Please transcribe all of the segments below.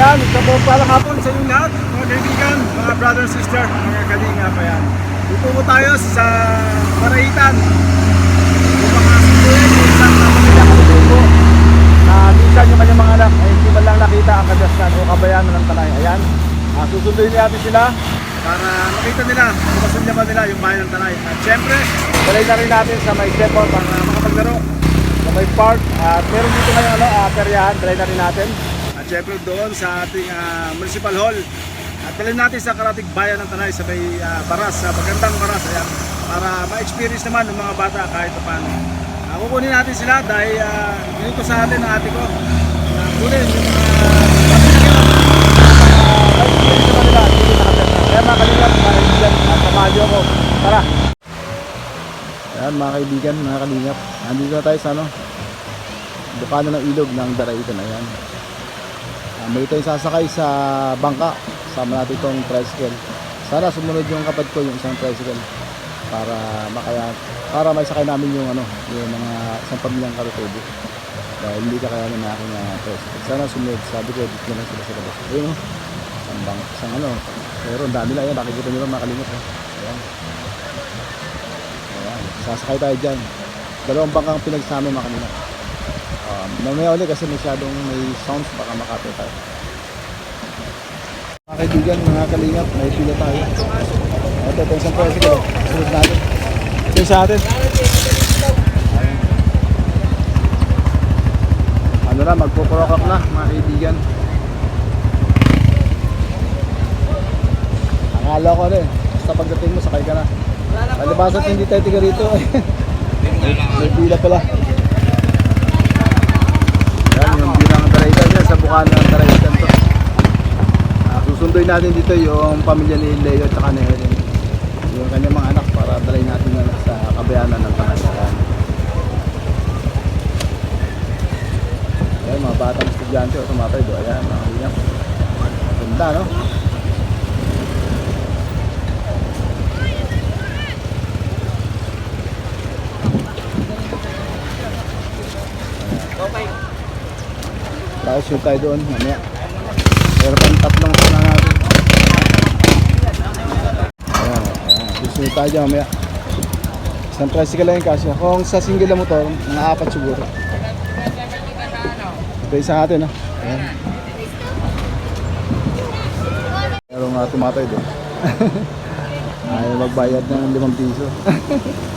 Ayan, isa po pala hapon sa inyong lahat, mga kaibigan, mga brother sister, mga kalinga pa yan. Dito po tayo sa Maraitan. Yung mga sunduin, yung isang pamilya kalutubo na minsan yung mga anak ay hindi man lang nakita ang kadastan o kabayanan ng tanay. Ayan, uh, susunduin natin sila para makita nila, makasundan pa nila yung bayan ng tanay. At syempre, dalay na rin natin sa may depot para makapaglaro sa may park. At meron dito ngayon ano, uh, peryahan, dalay na rin natin. At syempre doon sa ating ah, municipal hall. At dalhin natin sa karating bayan ng Tanay sa may ah, baras, sa magandang baras. Ayan, para ma-experience naman ng mga bata kahit paano. Uh, kukunin natin sila dahil uh, dito sa atin ang ate ko. Uh, kunin yung mga. Tara! Ayan mga kaibigan, mga kalingap. Nandito na tayo sa ano, bukana ng ilog ng Daraitan. Ayan. Uh, may tayong sasakay sa bangka. Sama natin itong tricycle. Sana sumunod yung kapad ko yung isang tricycle para makaya para may sakay namin yung ano yung mga isang pamilyang karutubo dahil hindi kakayanin na aking uh, tricycle. Sana sumunod sabi ko dito na sila sa labas. Ayun o isang bang isang ano. Pero ang dami lang yan nakikita nyo ba mga kalimot eh. ayan. Ayan sasakay tayo dyan. Dalawang bangkang pinagsama mga kalimot um, mamaya ulit kasi masyadong may sounds baka makapit tayo. Mga kaibigan mga kalingap may pila tayo. Ito ito isang tricycle oh. sunod natin. Ito sa atin. Ano na magpukurokok na mga kaibigan. Akala ko rin. Basta pagdating mo sakay ka na. Palibasan hindi tayo tiga rito. May pila pala yan yung bilang Daraitan niya sa Bukana ng Daraitan to. Ah, susunduin natin dito yung pamilya ni Leo at saka ni Helen. Yung kanyang mga anak para dalhin natin na sa kabayanan ng Pangasakan ayan mga batang estudyante o tumatay do ayan mga kanyang ganda no tapos shoot tayo doon mamaya. Pero pang tatlong sana natin. Ayan ayan. Susunod tayo dyan mamaya. Isang tricycle lang yung kasya kung sa single na motor mga apat siguro. Ito isa natin no ayan. Pero nga tumatay doon. Ayaw magbayad ng limang piso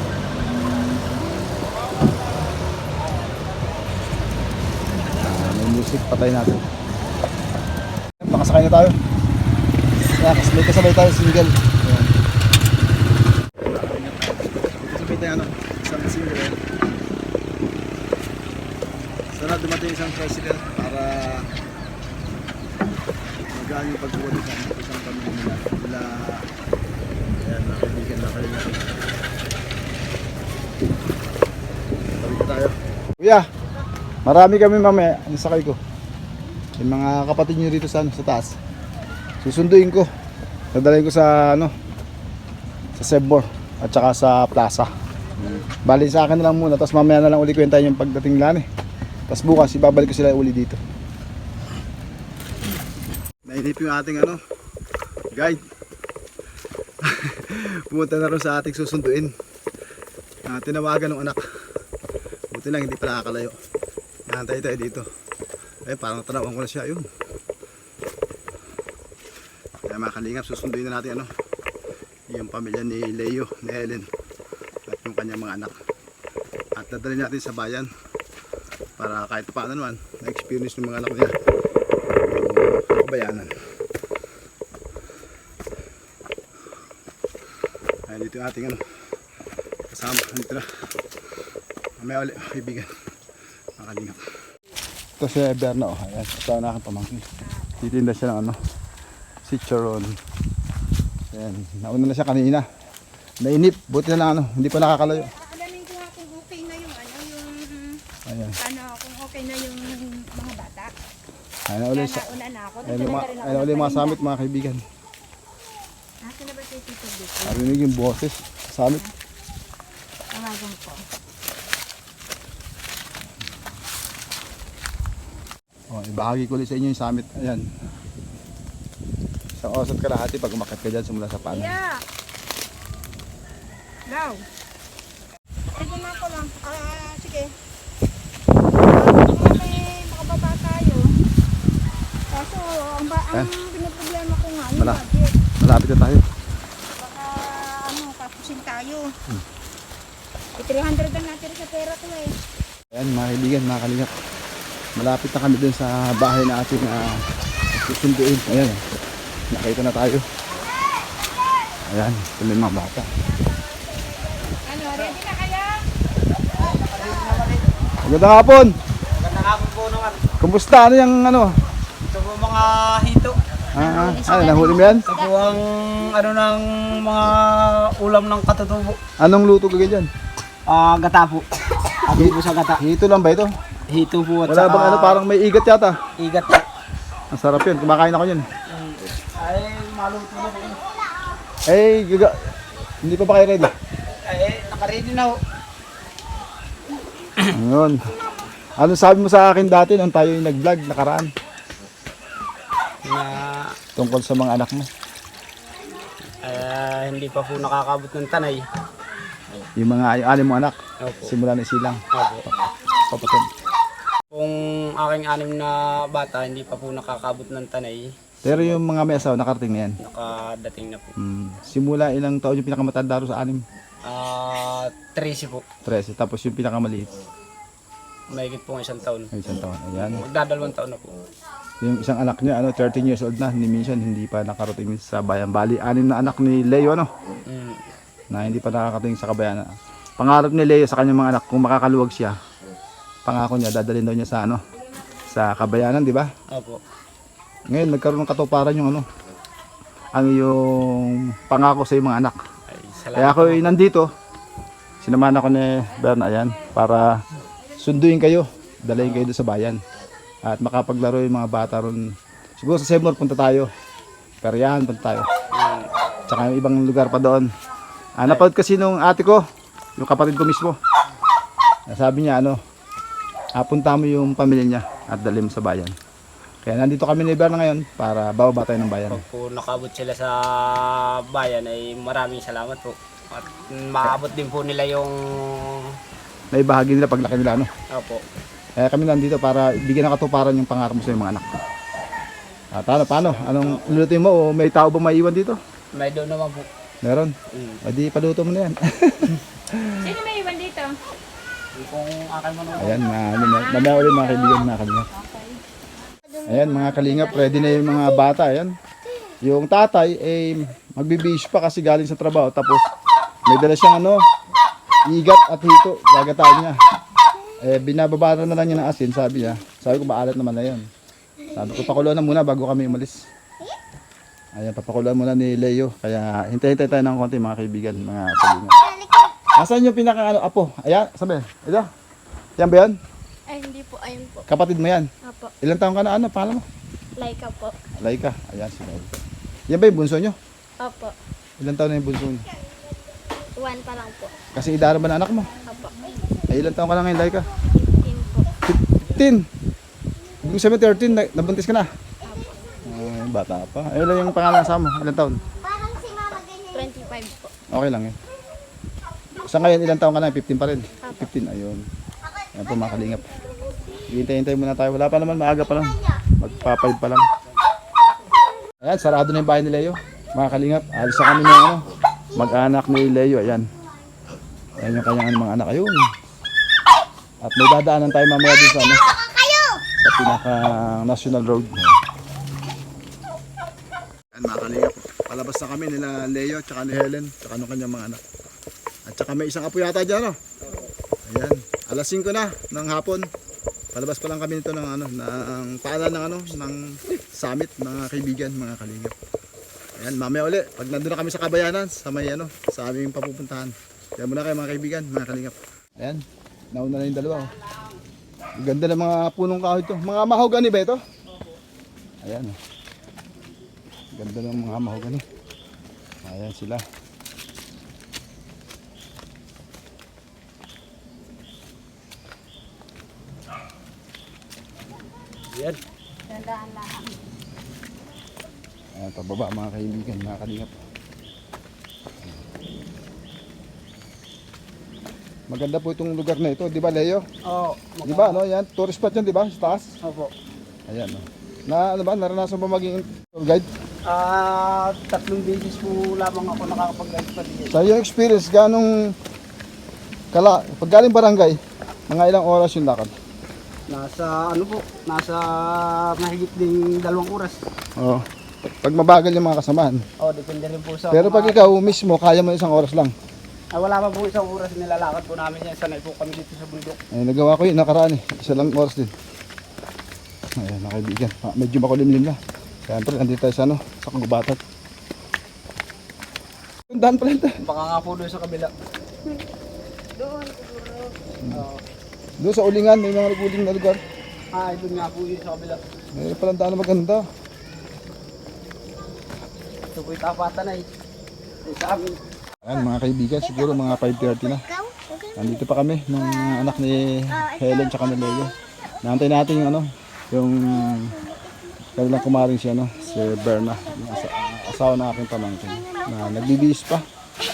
May music patay natin. Makasakay na tayo. Kaya kasabay kasabay tayo single. Ayan. kasabay tayo ano isang single eh. sana dumating isang tricycle para magaan yung pagkuha sa isang pamilya nila. Nila ayan nakaligan na natin Balik tayo. Kuya Marami kami mamaya, ang sakay ko. Yung mga kapatid nyo dito sa, ano, sa taas. Susunduin ko. Dadalhin ko sa ano sa Sebor at saka sa Plaza. Bali sa akin na lang muna, tapos mamaya na lang uli kwenta yung pagdating nila eh. Tapos bukas ibabalik ko sila uli dito. Nainip yung ating ano, guide. Pumunta na rin sa ating susunduin. Ah, tinawagan ng anak. Buti lang hindi pala nakakalayo. Nantay tayo dito. Ayun, parang tanawan ko na siya. Yun. Kaya mga kalingap, susunduin na natin ano, yung pamilya ni Leo, ni Helen, at yung kanyang mga anak. At dadalhin natin sa bayan para kahit paano naman, na-experience ng mga anak niya yung kabayanan. Ayun, dito yung ating ano, kasama. Dito na. Mamaya ulit, kaibigan makalingap. Ito si Berna oh. Ayan, ito na aking pamangkin. Titinda siya ng ano, si Charon. Ayan, nauna na siya kanina. Nainip, buti na lang ano, hindi pa nakakalayo. Alamin ko nga kung okay na yung ano, yung Ayan. ano, kung okay na yung mga bata. Ayan na ulit siya. nauna na ako. Ayan, ako ayan ulit mga samit mga kaibigan. Nasaan na ba si Tito Vicky? Narinig yung boses. Samit. Tawagan ko. Oh, ibahagi ko ulit sa inyo yung summit. Ayan. Oras at kalahati pag umakit ka dyan simula sa paan. Yeah. Go. Sige na ko lang. Ah, sige. Baka may makababa tayo. Kaso, ang, ba, ang pinoproblema ko nga, yung Wala. budget. Malapit na tayo. Baka, ano, kapusin tayo. Eh, 300 ang natira sa pera ko eh. Ayan mga kaibigan, mga kalingap. Malapit na kami dun sa bahay na ating uh, susunduin. Ayan, nakita na tayo. Ayan, ito yung mga bata. Ano, ready na kaya? Magandang hapon! Magandang hapon po naman. Kumusta? Ano yung ano? Ito po mga hito. Ah, ah, ano, nahuli mo yan? Ito po ang ano ng mga ulam ng katutubo. Anong luto ka dyan? Ah, gata po. Po sa gata. Hito lang ba ito? Hito po at Wala saka bang ano, parang may igat yata? igat. Ang sarap yun, kumakain ako yun. Ay, maluto na po. Eh, gaga, hindi pa ba kayo ready? Ay, nakaready na po. Ngayon. Ano sabi mo sa akin dati nung tayo yung nag-vlog nakaraan Na tungkol sa mga anak mo? ah, hindi pa po nakakabot ng tanay. Yung mga yung anim mo anak, Opo. simula na silang Opo. papatid. Kung aking anim na bata, hindi pa po nakakabot ng tanay, Pero yung mga may asawa, nakarating na yan. nakadating na po. Hmm. Simula ilang taon yung pinakamatanda ro sa anim? Ah, 13 po. 13. Tapos yung pinakamaliit, Mahigit po ng isang taon. ay isang taon. Ayan. Magdadalawang taon na po. Yung isang anak niya, ano, 13 years old na, ni Mission, hindi pa nakarating sa bayan. Bali, anim na anak ni Leo, ano, Mm. na hindi pa nakakating sa kabayanan. Pangarap ni Leo sa kanyang mga anak, kung makakaluwag siya, pangako niya, dadalhin daw niya sa, ano, sa kabayanan, di ba? Opo. Ngayon, nagkaroon ng katuparan yung, ano, ang yung pangako sa mga anak. Ay, salamat. Kaya ako ay nandito, sinamahan ako ni Berna, ayan, para sunduin kayo, dalayin kayo doon sa bayan. At makapaglaro yung mga bata ron. Siguro sa Seymour punta tayo. Perian punta tayo. Tsaka yung ibang lugar pa doon. Ah, napanood kasi nung ate ko, yung kapatid ko mismo. Sabi niya ano, ah, punta mo yung pamilya niya at dali mo sa bayan. Kaya nandito kami ni Berna ngayon para bababa tayo ng bayan. Pag po nakabot sila sa bayan ay maraming salamat po. At maabot din po nila yung Naibahagi nila paglaki nila ano. opo. Kaya kami nandito para bigyan ng katuparan yung pangarap mo sa mga anak. At ano, paano? Anong lulutuin mo? O may tao ba maiwan dito? May doon naman po. Meron. Mm. O di paluto mo na yan. Sino may iwan dito? Ayan, na, ano, na, mamaya ulit mga kaibigan, mga kalingap. Ayan, mga kalingap, ready na yung mga bata. Ayan. Yung tatay, eh, magbibis pa kasi galing sa trabaho. Tapos, may dala siyang ano, igat at hito. Gagataan niya. Eh, binababa na lang niya ng asin, sabi niya. Sabi ko, maalat naman na yun. Sabi ko, pakuluan na muna bago kami umalis. Ayan, papakuluan muna ni Leo. Kaya, hintay-hintay tayo ng konti mga kaibigan, mga kalingap. Asan yung pinaka ano, apo? Ayan, sabi. Ito. Yan ba yan? Ay, hindi po. Ayun po. Kapatid mo yan. Apo. Ilang taon ka na ano? Pangalan mo? Laika po. Laika. Ayan, si Laika. Yan ba yung bunso nyo? Opo. Ilang taon na yung bunso nyo? One pa lang po. Kasi idara ba na anak mo? Opo. Ay, ilang taon ka na ngayon, Laika? Team po. 15. Ibig sabihin 13, na- nabuntis ka na? Ay, bata pa. Ay, ilan yung pangalan sa mo? Ilang taon? 25 po. Okay lang yun. Sa ngayon, ilang taon ka na? 15 pa rin? 15, ayun. Ayan po mga kalingap. Hintay-hintay muna tayo. Wala pa naman, maaga pa lang. Magpa-5 pa lang. Ayan, sarado na yung bahay ni Leo. Mga kalingap, alis na kami ng ano, mag-anak ni Leo. Ayan. Ayan yung kanyang mga anak. Ayun. At may dadaanan tayo mamaya din sa ano, sa pinaka national road. Ayan mga kalingap. Palabas na kami nila Leo, tsaka ni Helen, tsaka nung kanyang mga anak. At saka may isang apo yata dyan, no? Ayan. Alas 5 na ng hapon. Palabas pa lang kami nito ng ano, ng paanan ng ano, ng summit mga kaibigan, mga kalingap. Ayan, mamaya uli. Pag nandun na kami sa Kabayanan, sa may ano, sa aming papupuntahan. Kaya muna kayo mga kaibigan, mga kalingap. Ayan, nauna na yung dalawa. Oh. Ganda ng mga punong kahoy to. Mga mahogani ba ito? Ayan. Oh. Ganda ng mga mahogani. Ayan sila. Yan. Tandaan lang. Ayan, pababa mga kaibigan, mga kalingap. Maganda po itong lugar na ito, di ba Leo? Oo. Di ba, no? Yan, tourist spot yan, di ba? Sa taas. Opo. Ayan, no. Na, ano ba, naranasan ba maging tour guide? Ah, tatlong beses po lamang ako nakakapag-guide pa din. Sa iyong experience, ganong kala, pag galing barangay, mga ilang oras yung lakad? Nasa ano po, nasa mahigit ding dalawang oras. Oo. Pag mabagal yung mga kasamahan. Oh, depende rin po sa Pero pag mga- ikaw mismo, kaya mo isang oras lang. Ah, wala pa po isang oras nilalakad po namin yan. Sanay po kami dito sa bundok. Eh, nagawa ko yun, nakaraan eh. Isa lang oras din. Ayan, mga kaibigan. Ah, medyo makulimlim na. Siyempre, nandito tayo sa ano, sa kagubatan. Yung daan pala ito. Baka nga po doon sa kabila. Doon siguro. Oo. Doon sa ulingan, may mga naguling na lugar. ah, doon nga po yun sa kabila. May palang daan na maganda. Ito po yung tapatan ay. Yung sa amin. Ayan, mga kaibigan, siguro mga 5.30 na. Nandito pa kami ng anak ni Helen tsaka ni Leo. Nantay natin yung ano, yung kanilang kumaring si ano, si Berna, yung asa- asawa ng aking pamangkin. Na nagbibihis pa.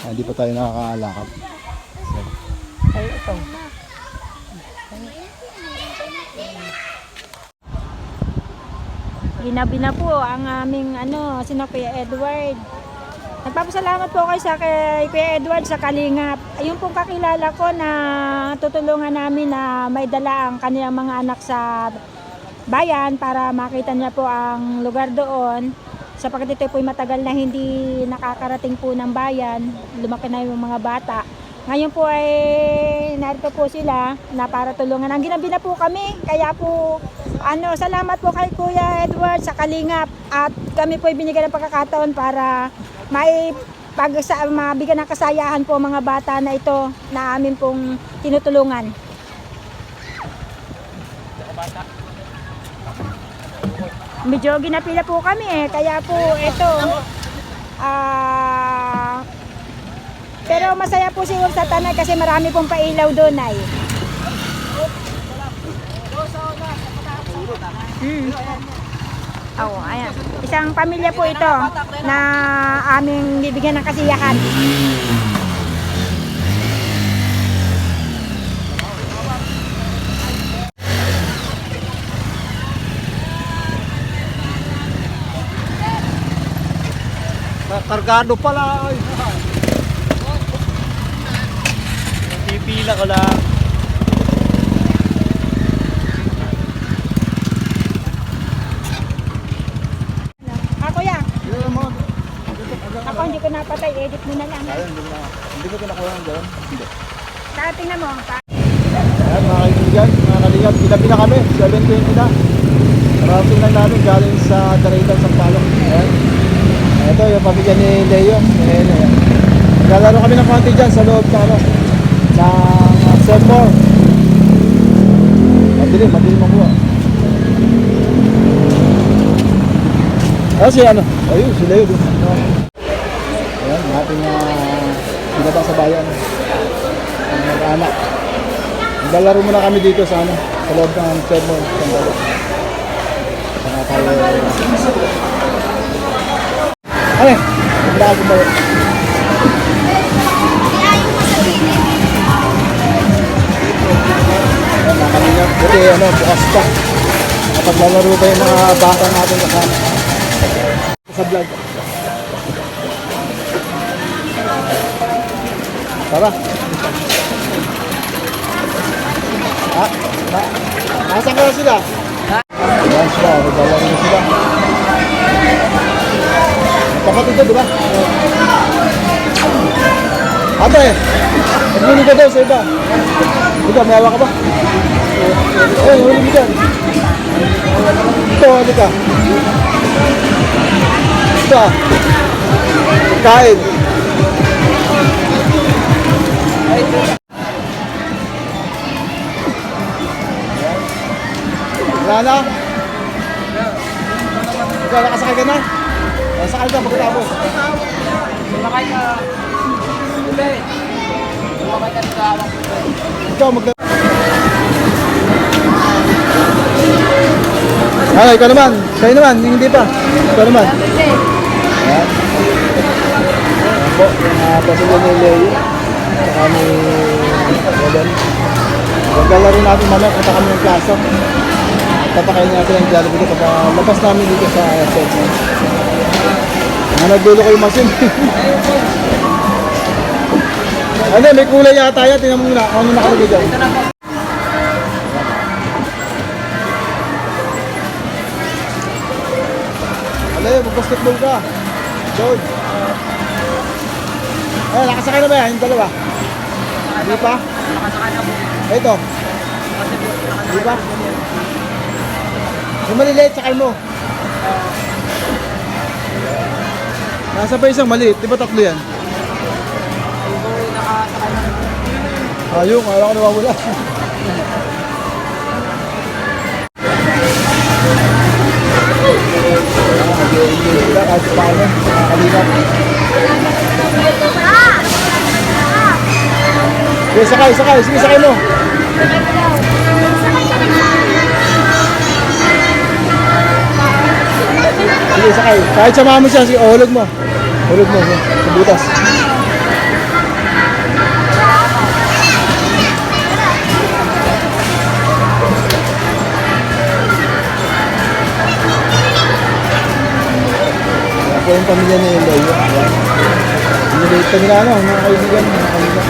Ah, Hindi pa tayo nakakalakad. Ay, ito. Ginabi na po ang aming ano, sino Kuya Edward. Nagpapasalamat po kayo sa kay Kuya Edward sa Kalingap. Ayun pong kakilala ko na tutulungan namin na may dala ang kanilang mga anak sa bayan para makita niya po ang lugar doon. Sapagkat ito po matagal na hindi nakakarating po ng bayan, lumaki na yung mga bata. Ngayon po ay narito po sila na para tulungan. Ang ginabi na po kami, kaya po ano, salamat po kay Kuya Edward sa Kalingap at kami po ay binigyan ng pagkakataon para may pag sa mabigyan ng kasayahan po mga bata na ito na amin pong tinutulungan. Medyo ginapila po kami eh, kaya po ito ah pero masaya po siguro sa tanay kasi marami pong pailaw doon ay. Mm. Oo, ayan. Isang pamilya po ito na aming bibigyan ng kasiyahan. Kargado pala. Ay. Pipila ko lang. Ako yan. Ako hindi ko napatay. Edit mo na lang. Ayun, hindi ko na- Hindi ko pinakuha ng gano'n. Hindi. Saka tingnan mo. Ayan mga kaibigan, mga kalingap, ginabi na kami, 7.20 na. Marating lang namin galing sa Daraitan, Sampaloc. Ayan. Ito yung pamilya ni Leo. Ayan, ayan. Naglalaro kami ng konti dyan sa loob ng ano, ng Seymour. Madilim, madilim ang buwan. Ah, si ano? Ayun, si Leo. dun. Ayan, ating uh, pinaba sa bayan. Ang mag-anak. Naglalaro muna kami dito sa ano, sa loob ng Seymour, Sandalo. Saka tayo... Ano? Wala ako ba? Ayan, nakalingat. Buti ano, bukas pa. Kapag lalaro pa yung mga bata natin kasama. Sa vlog. Tara. Ha? Na, nasaan ka na sila? Ayan sila, naglalaro na sila. Kapatid ka, di ba? Ate, naghuli ka daw sa iba. Ikaw, may awa ka ba? Eh, huli mo dyan. Ito, huli ka. Ito ah. Kain. Wala na? Ikaw, nakasakay ka na? Nakasakay ka pagkatapos. Sumakay ka. Ikaw, mag... Ah, ikaw naman. Kayo naman, yung hindi pa. Ikaw naman. Ayan. Ayan po, uh, pamilya ni Leo. Saka ni Rodan. Maglalaro natin mamaya punta kami ng plaza. Papakain natin ang Jollibee ko pag labas namin dito sa segment. Mga nagdulo ko yung machine. ano, may kulay yata yan. Tingnan mo muna. Ano nakalagay dyan? Alay, mag-basketball ka. George. Ay, nakasakay na ba yan? Yung dalawa? Hindi pa? Ito. Hindi pa? Yung maliliit, sakay mo. Nasa pa isang maliit, di ba tatlo yan? Ayun, kala ko nawawala. Sila kahit paano, nakakalingap. Sige, sakay, sakay. Sige, sakay mo. Sige, sakay. Kahit samahan mo siya, sige, oh, hulog mo. Hulog mo, sa butas. Ako yung pamilya ni Eloy. Ayan. Pinilate kami na ano, mga kaibigan, mga kaibigan.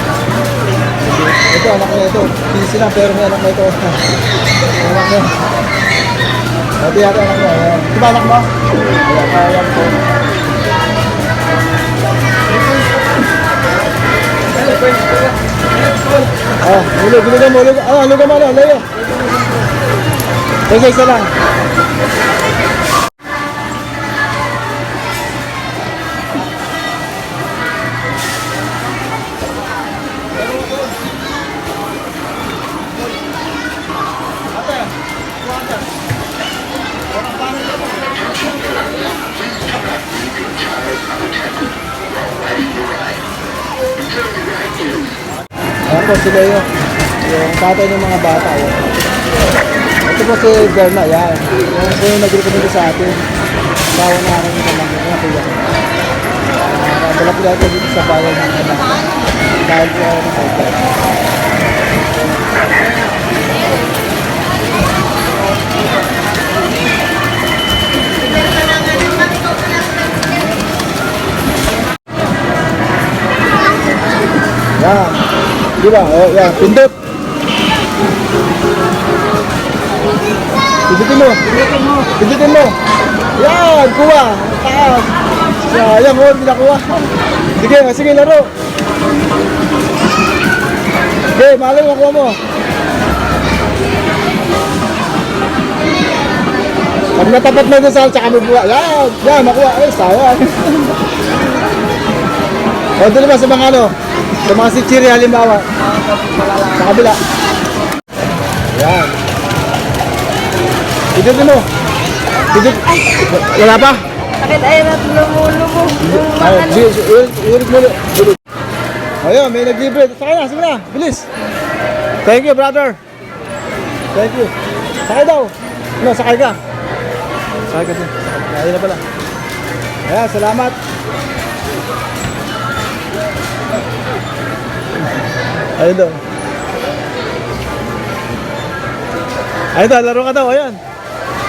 Ito, anak niya ito. Busy lang, pero may anak na ito. anak niya. Ito yata anak. Ito ba anak mo? Ayan, kaya po. Ah, hulog, hulog mo, hulog. Ah, hulog mo, ano, layo. Isa, isa lang. Po si Leo. Yung tatay ng mga bata. Yan. Ito po si Berna. Yan. Yung po yung nag-recommend sa atin. Bawa na akin yung pamangkin. Yan kuya ko. Uh, Balap ko dito sa bayan ng anak. Dahil po ako ng Di ba? Oh, yan. Pindot. Pindutin mo. Pindutin mo. Pindutin mo. Yan. Kuha. Taas. Sayang oh. Hindi nakuha. Sige. Sige laro. Sige. Malay mo kuha mo. Pag natapat mo doon sa tsaka mo buha. Yan. Yan. Makuha. Eh, sayang. o, doon naman sa mga ano. Sa mga sichiri halimbawa. Sa kabila. Yan. Pidutin mo. Pidut. Wala pa? Bakit ay lumulubo? Sige, sige, ulit- mo. Ayun, may naglibre. Sakay na, sige na. Bilis. Thank you, brother. Thank you. Sakay daw. No, sakay ka. Sakay ka din. Ayun na pala. Ayan, salamat. Ayun daw. Ayun daw, laro ka daw. Ayan.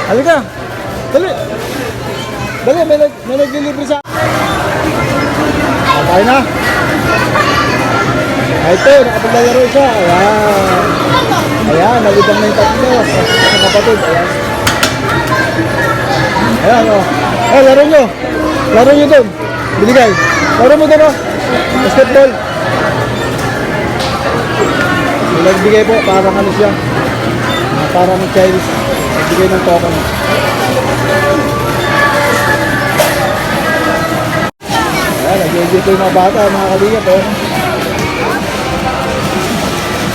Halika. Dali. Dali, may, nag, may naglilibre sa... Okay na. Ay, ito, nakapaglalaro siya. Ayan. Ayan, nalibang na yung tatlo. Sa kapatid. Ayan. Ayan, o. Oh. Eh, laro nyo. Laro nyo doon. Binigay. Laro mo doon, o. Basketball. Nagbigay po, parang ano siya. Ah, Parang Chinese. Nagbigay ng token. Ayan, nag-enjoy ko yung mga bata, mga kalingap, eh.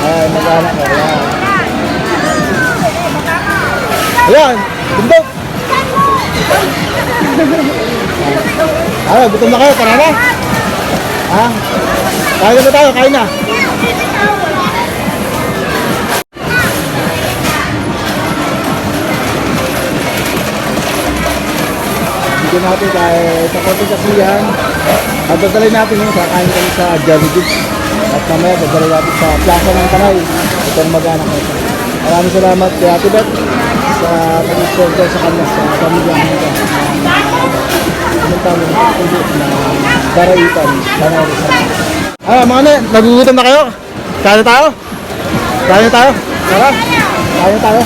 Ayan, mag-anak ko, ayan. Ayan, bundok! Ayan, gutom na kayo, tara na! Ha? Kain na ba tayo? Kain na! Bigyan natin kahit sa konting kasiyahan. At dadalhin natin yung kakain kami sa Jollibee. At mamaya dadalhin natin sa Plaza ng Kanay. Ito ang mag-anak. Maraming salamat kay Ate Beth sa pag-sponsor sa kanya sa pamilya nito. Anong tawag nito? Hindi, na Daraitan. Kanay Rizal. Ah, mga ne, nagugutom na kayo? Kaya tayo? Kaya tayo? Tara, kaya tayo.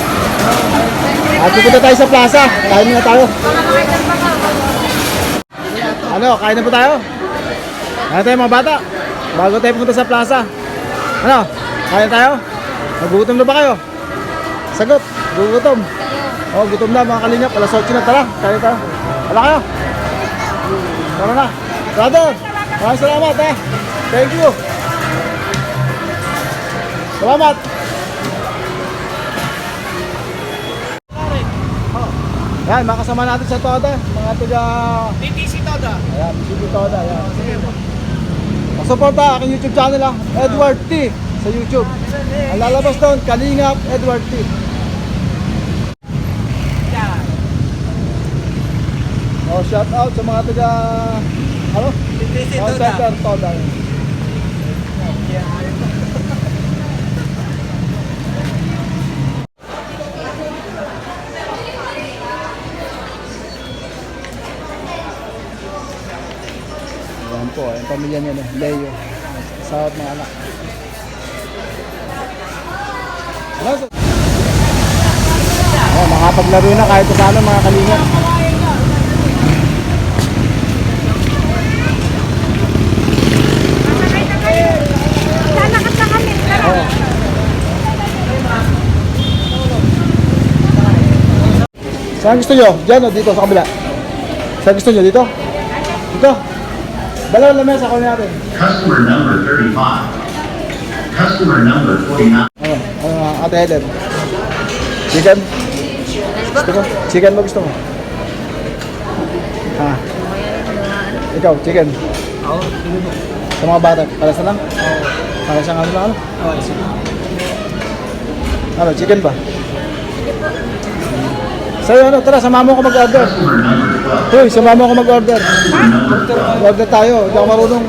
At pupunta tayo sa plaza. Kain na tayo. Ano, kain na po tayo? Kain tayo mga bata. Bago tayo pumunta sa plaza. Ano, kain tayo? Nagugutom na ba kayo? Sagot, gugutom. Oh, gutom na mga kalingap. Alas 8 na, tara. Kain tayo. Wala kayo? Tara na. Brother, maraming salamat ha. Thank you. Salamat. Yan, mga kasama natin sa Toda. Mga taga... DTC Toda. Ayan, BCP Toda. Ayan. Pasuporta aking YouTube channel ah. Edward T. Sa YouTube. Ang lalabas doon, Kalingap Edward T. Oh, shout out sa mga taga... Ano? DTC Call center Toda. Ayan po, yung pamilya niya, no? Leo. Sa mga anak. Ano? sa- Oh, makapaglaro na kahit sa ano mga kalinga. Saan gusto nyo? Diyan o dito sa kabila? Saan gusto nyo? Dito? Dito? Dalawa lang mesa, kunin natin. Customer number 35. Customer number 49. Ano? Ano, ate Helen? Chicken? Gusto mo? Chicken ba gusto mo? Ha? Ikaw, chicken? Oo, Sa mga bata, palas na lang? Palas ang ano lang ano? Oo, sige. Ano, chicken ba? Sa'yo ano, tara, sama mo ako mag-order. Customer number 12. Hoy, sama mo ako mag-order. Customer number 12. Order tayo, hindi ako marunong.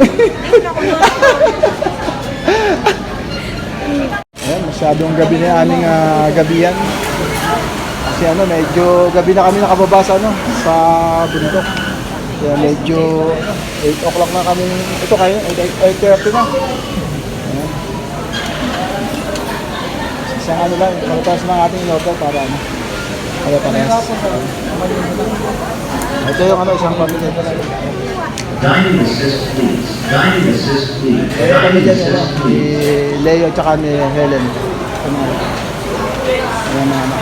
Ayan, masyadong gabi na yung aming ah, gabihan. Kasi ano, medyo gabi na kami nakababa sa ano, sa bundok. Kaya medyo 8 o'clock na kami. Ito kayo, 8, 8.30 na. Ayan. Isang ano lang, pagkatas ng ating order para ano. Kaya parehas. Ito yung ano, isang pamilya. Dining assist please. Dining assist please. Kami Dining ano, assist si please. Leo tsaka ni Helen. Mga Ayan mga anak.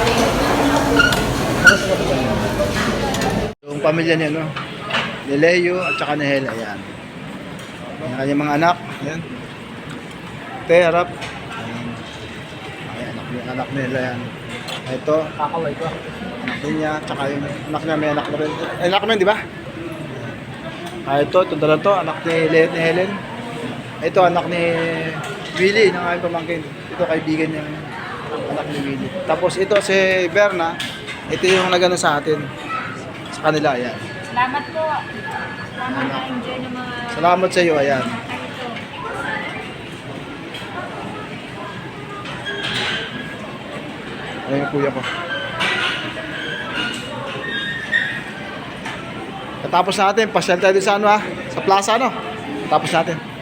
Yung pamilya niya, no? Ni Leo at tsaka ni Helen. Ayan. Ayan kanyang mga anak. Ayan. Te, harap. Ayan. Ay, anak, ni anak nila yan. Ito. Kakaway ko. Anak din niya. Tsaka yung anak niya may anak na rin. Eh, anak mo yun, di ba? Ah, ito, ito dala to, anak ni Leon ni Helen. Ito, anak ni Willie, ng aking pamangkin. Ito, kaibigan niya. Anak ni Willie. Tapos ito, si Berna. Ito yung nagano sa atin. Sa kanila, ayan. Salamat po. Salamat na enjoy ng mga Salamat sa iyo, ayan. Ayan yung kuya ko. Katapos natin, pasyal tayo sa ano ha, sa plaza ano. Tapos natin.